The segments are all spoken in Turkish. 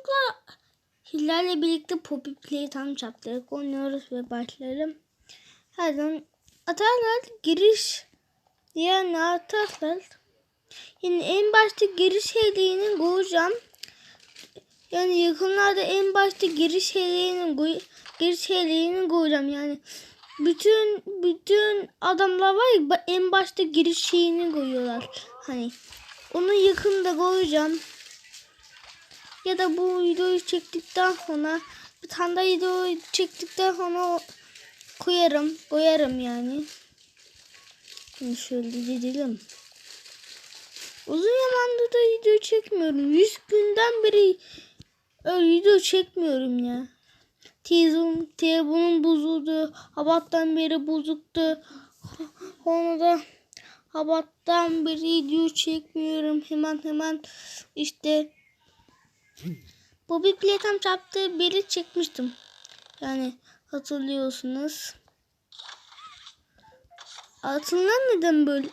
çocuklar Hiller'le birlikte Poppy Playtime Chapter'ı oynuyoruz ve başlarım. Her zaman atarlar giriş diye ne atarlar. Yani en başta giriş hediyeni koyacağım. Yani yakınlarda en başta giriş hediyeni giriş hediyeni koyacağım yani. Bütün bütün adamlar var ya en başta giriş şeyini koyuyorlar. Hani onu yakında koyacağım. Ya da bu videoyu çektikten sonra bir tane daha video çektikten sonra koyarım. Koyarım yani. Şimdi şöyle gidelim. Uzun zamandır da video çekmiyorum. 100 günden beri öyle video çekmiyorum ya. Televizyonum, telefonum bozuldu. Habattan beri bozuktu. Onu da habattan beri video çekmiyorum. Hemen hemen işte bu bir platam çarptığı biri çekmiştim. Yani hatırlıyorsunuz. Altınlar neden böyle?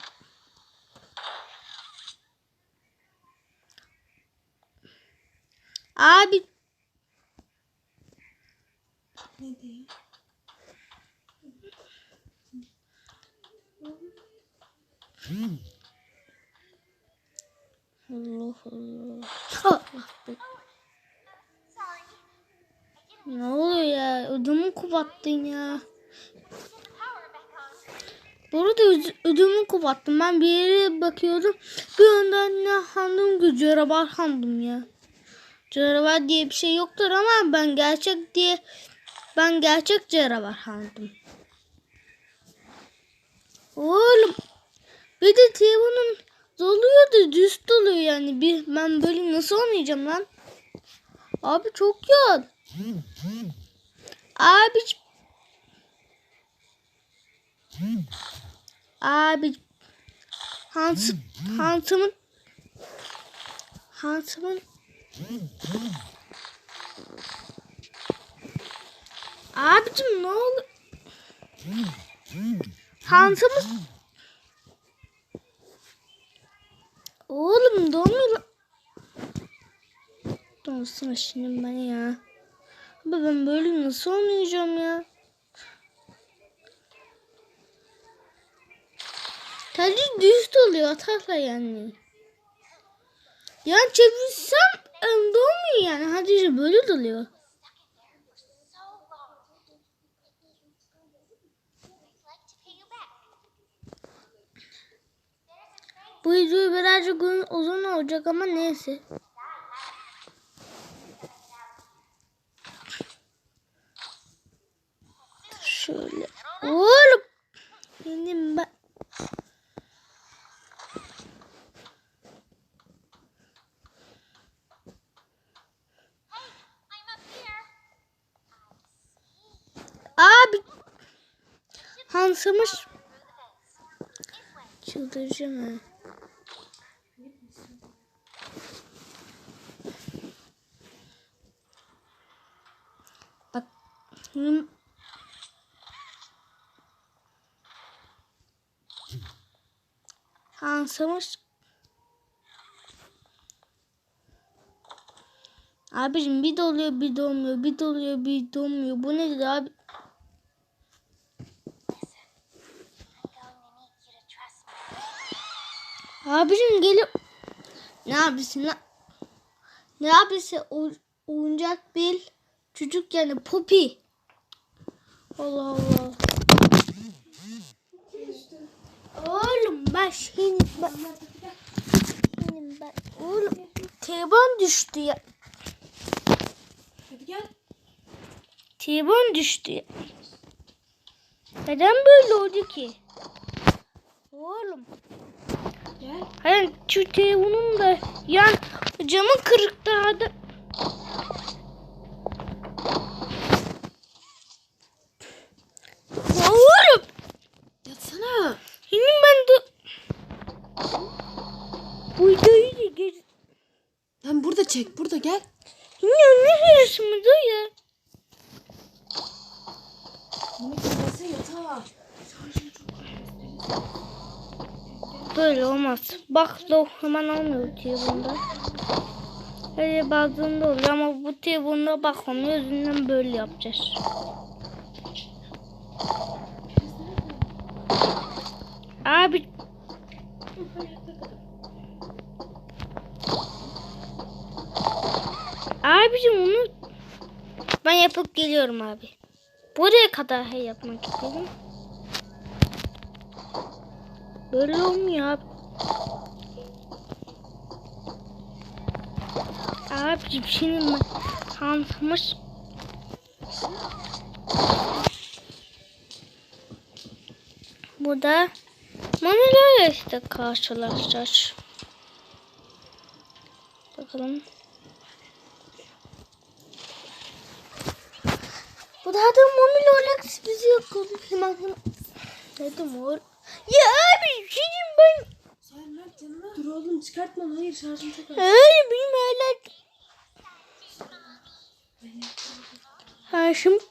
Abi Ne diyeyim? Allah Allah. Allah. Ne oluyor ya? Ödümü kopattın ya. Burada öd- ödümü kopattım. Ben bir yere bakıyordum. Bir yandan ne handım ki canavar handım ya. Canavar diye bir şey yoktur ama ben gerçek diye ben gerçek canavar handım. Oğlum bir de telefonum doluyor da düz doluyor yani. Bir, ben böyle nasıl oynayacağım lan? Abi çok yol. Abi Abi Hans Hans'ımın Hans'ımın Abicim ne oldu? Hans'ımız Oğlum donmuyor. Donsana şimdi ben ya. Abi ben böyle nasıl oynayacağım ya? Sadece düz oluyor atarla yani. Yani çevirsem em, dolmuyor yani. Hadi böyle doluyor. Bu video birazcık uzun- olacak ama neyse. Şöyle. Oğlum. Benim ben. Abi. Hansımış. Çıldıracağım ha. Hı. Hansımış. Abicim bir doluyor bir dolmuyor bir doluyor bir dolmuyor. Bu nedir abi? Abicim gelip ne yapıyorsun lan? Ne yapıyorsun? O, oyuncak bir çocuk yani Poppy. Allah Allah. Oğlum ben senin ben, senin ben oğlum telefon düştü ya. Hadi gel. Telefon düştü ya. Neden böyle oldu ki? Oğlum. Gel. Hayır şu telefonum da yan camı kırık daha da. Ya oğlum. Yatsana. Şimdi ben de bu videoyu da gez... Lan burada çek. Burada gel. Şimdi ne bu ya? Bunu yatağa. Böyle olmaz. Bak hemen almıyor telefonda. Öyle baktığında oluyor ama bu telefonuna bakamıyor. Yüzünden böyle yapacağız. Abi Abicim onu ben yapıp geliyorum abi. Buraya kadar he yapmak istedim. Böyle olmuyor abi. Abicim senin ben tanıtmış. Burada Manilerle işte karşılaşacağız. Bakalım. Bizi yakaladı. Hemen hemen. Dedim oğlum. Ya abi senin ben Sen Mert canına. Dur oğlum çıkartma. Hayır şarjım çok az. öyle benim öyle. Ha şimdi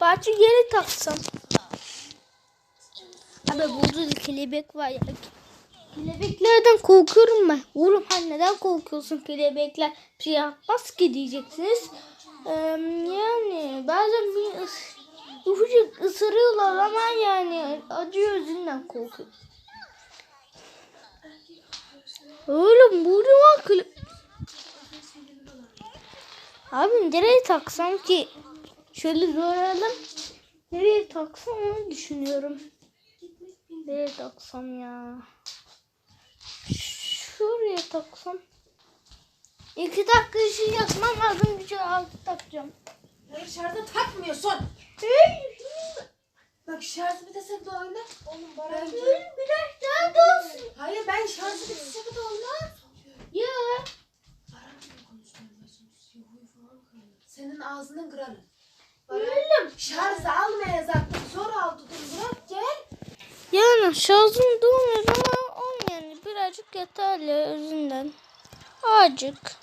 Bahçe geri taksam. Abi burada da kelebek var ya. Kelebeklerden korkuyorum ben. Oğlum sen neden korkuyorsun kelebekler? Bir şey yapmaz ki diyeceksiniz. Ee, yani bazen bir ıs- ufacık ısırıyorlar ama yani acı yüzünden korkuyorum. Oğlum burada var kele... Abi nereye taksam ki? Şöyle zorlayalım. Nereye taksam onu düşünüyorum. Nereye taksam ya? Şuraya taksam. İki dakika işi yapmam lazım. Bir şey altı takacağım. Hayır şarjı takmıyorsun. Hey! Bak şarjı bir de sen de oyna. Oğlum Baran. Biraz daha da olsun. Hayır ben şarjı bir de sen de oyna. Ya. Senin ağzını kırarım. Oğlum. Şarjı almaya zaten zor aldı. Dur bırak gel. Yani şarjım dolmuyor ama on yani birazcık yeterli özünden. Azıcık.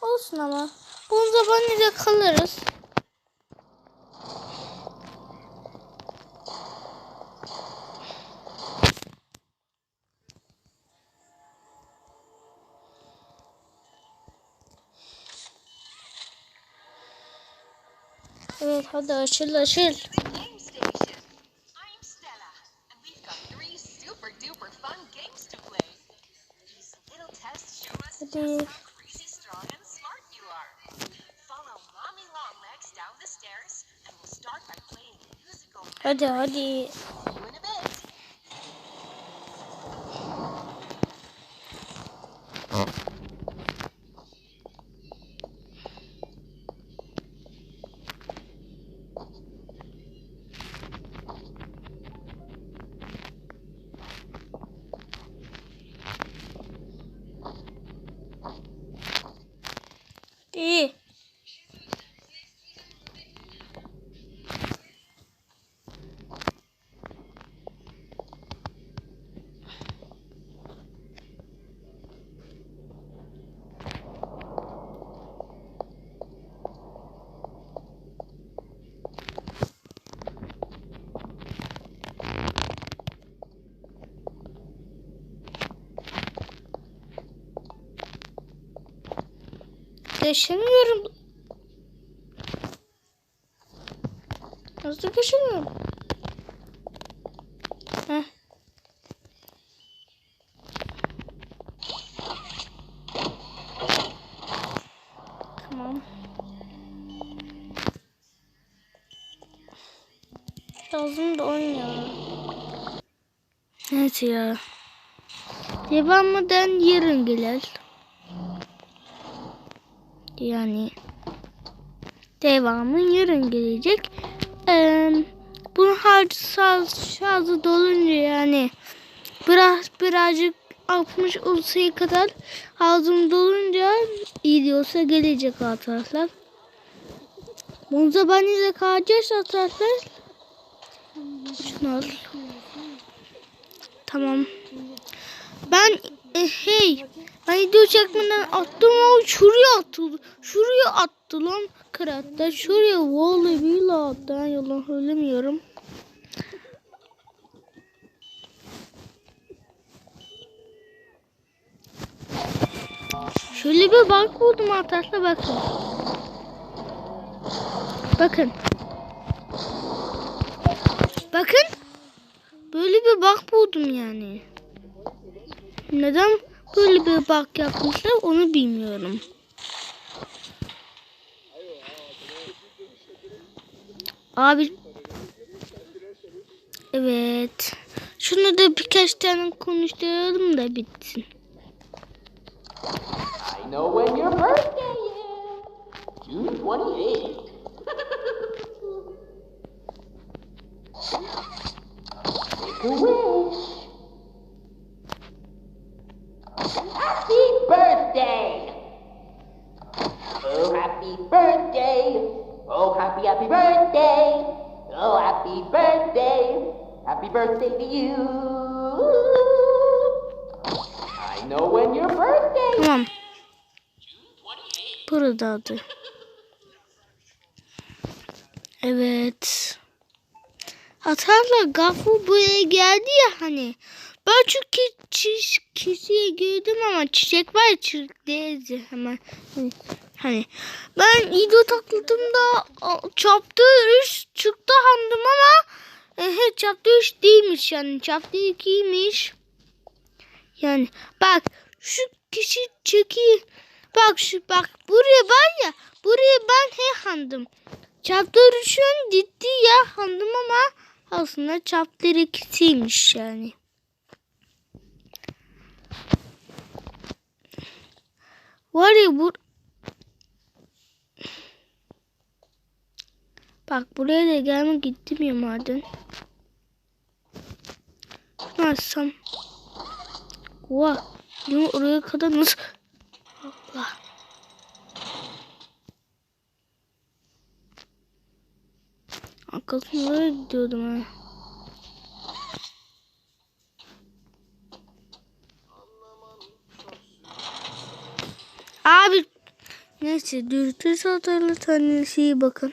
Olsun ama. Bunun zamanıyla kalırız. Evet hadi açıl açıl. Misty. Hadi hadi. İyi. Geçemiyorum. Nasıl? Heh. Tamam. Şarjım da oynuyor. Evet ya. Devamından yarın gelir. Yani devamı yarın gelecek. Ee, bunun harcı şarjı dolunca yani biraz birazcık 60 olsaya kadar ağzım dolunca iyi diyorsa gelecek arkadaşlar. Bunu zamanıyla kalacağız arkadaşlar. Şunu. Tamam. Ben e, hey Haydi uçakından attım o şuraya atıldı. Şuraya attı lan kıratta. Şuraya vallahi billahi attı. Yalan söylemiyorum. Şöyle bir bank buldum arkadaşlar bakın. Bakın. Bakın. Böyle bir bak buldum yani. Neden? Böyle bir bak yapmışlar onu bilmiyorum. Abi. Evet. Şunu da birkaç tane konuşturalım da bitsin. I know when your birthday is. June 28th. Make a wish. Happy birthday! Oh, happy birthday! Oh, happy, happy birthday! Oh, happy birthday! Happy birthday to you! I know when your birthday. Tamam. Burada adı. Evet. Hatırla Gafu buraya geldi ya hani. Ben çünkü çiş, kişiye girdim ama çiçek var ya çiçekleydi hemen. Hani, ben video taklidimde çaptı üç çıktı handım ama e, he, çaptı üç değilmiş yani çaptı ikiymiş. Yani bak şu kişi çeki bak şu bak buraya var ya buraya ben he handım. Chapter 3'ün gitti ya handım ama aslında chapter 2'siymiş yani. Var ya bu Bak buraya da gelmek gittim ya maden. Nasıl? Oha. Değil Oraya kadar nasıl? Allah. Arkasına oraya gidiyordum ha. Abi. Neyse dürtü satarlı tanesi bakın.